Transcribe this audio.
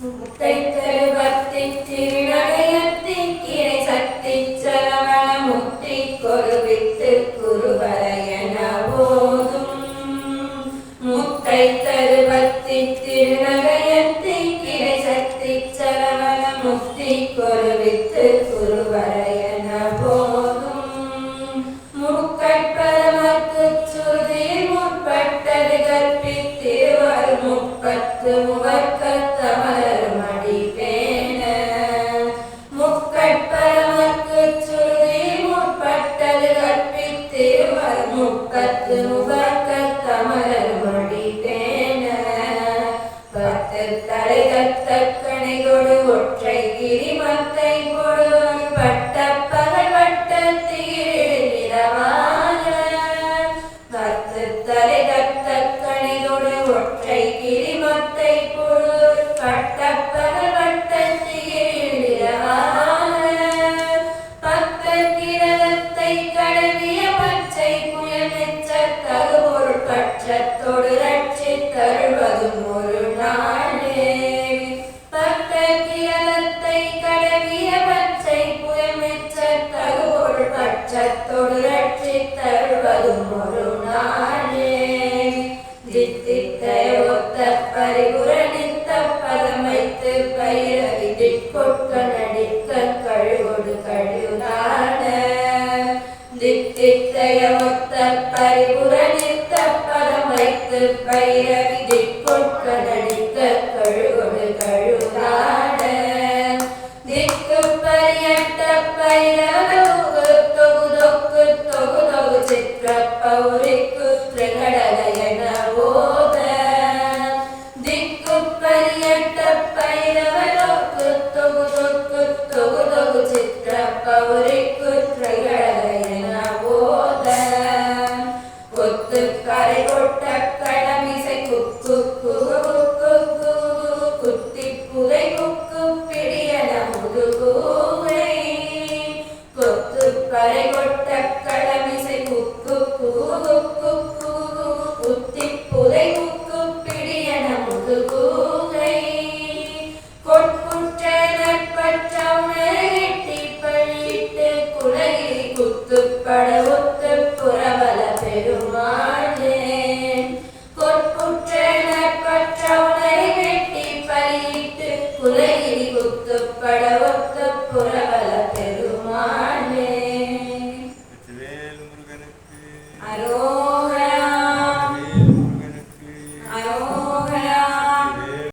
முத்தை தருவத்தி திருநகையத்தை கிரை சக்தி சரவண முத்தி கொருவித்து குருவரையன போதும் முத்தை முப்பத்து முவர்க்கத்தமர் மடிபேன முக்கட்பரமக்கு சுருதியில் முற்பட்டது கற்பித்திருவர் முப்பத்து முவர்க்கத்தமர் மடிபேன பத்து தலை தத்த கணைகொடு ஒற்றை கிரி தகுபொருள் பட்சத்தோடு ரட்சித்தருள்வதும் ஒரு நாளே. பரிபுர நித்த பதமைத்து பயிரவி திட்கொட்க நடிக்க கழுகொடு கழிவுதான தித்தித்தய ஒத்த பரிபுர பதமைத்து பயிரவி திட்கொட்க சித்திர பௌரிக்கு போத கரை ஒத்துப்பட ஒத்து புறவல பெருமாளே. கொட்புற்றன பற்ற உடலை வெட்டி பலியிட்டு குலகிரி ஒத்துப்பட ஒத்து புறவல பெருமாளே அருள்